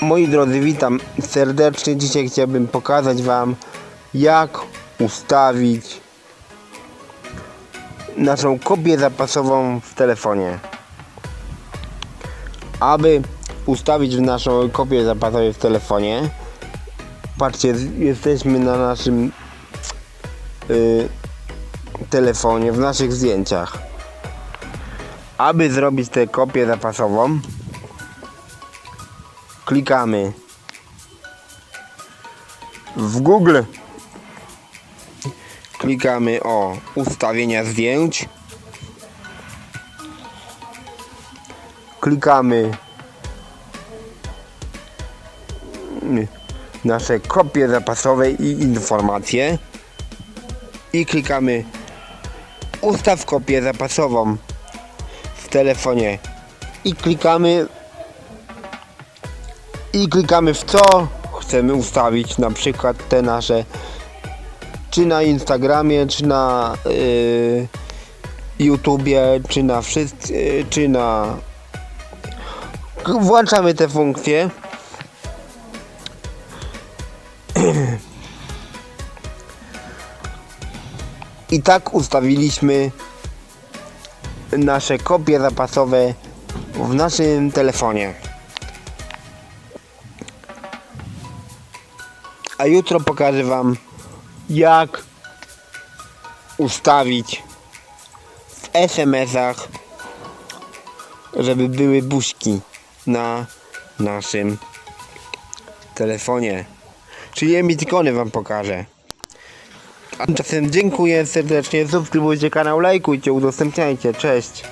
Moi drodzy, witam serdecznie. Dzisiaj chciałbym pokazać Wam, jak ustawić naszą kopię zapasową w telefonie. Aby ustawić naszą kopię zapasową w telefonie, patrzcie, jesteśmy na naszym y, telefonie, w naszych zdjęciach. Aby zrobić tę kopię zapasową, klikamy w Google. Klikamy o ustawienia zdjęć. Klikamy nasze kopie zapasowe i informacje. I klikamy ustaw kopię zapasową w telefonie. I klikamy i klikamy w co chcemy ustawić na przykład te nasze czy na Instagramie, czy na yy, YouTubie, czy na wszystkie, yy, czy na włączamy te funkcje i tak ustawiliśmy nasze kopie zapasowe w naszym telefonie. A jutro pokażę Wam jak ustawić w SMS-ach, żeby były buźki na naszym telefonie. Czyli emotikony Wam pokażę. A tymczasem dziękuję serdecznie, subskrybujcie kanał, lajkujcie, udostępniajcie, cześć.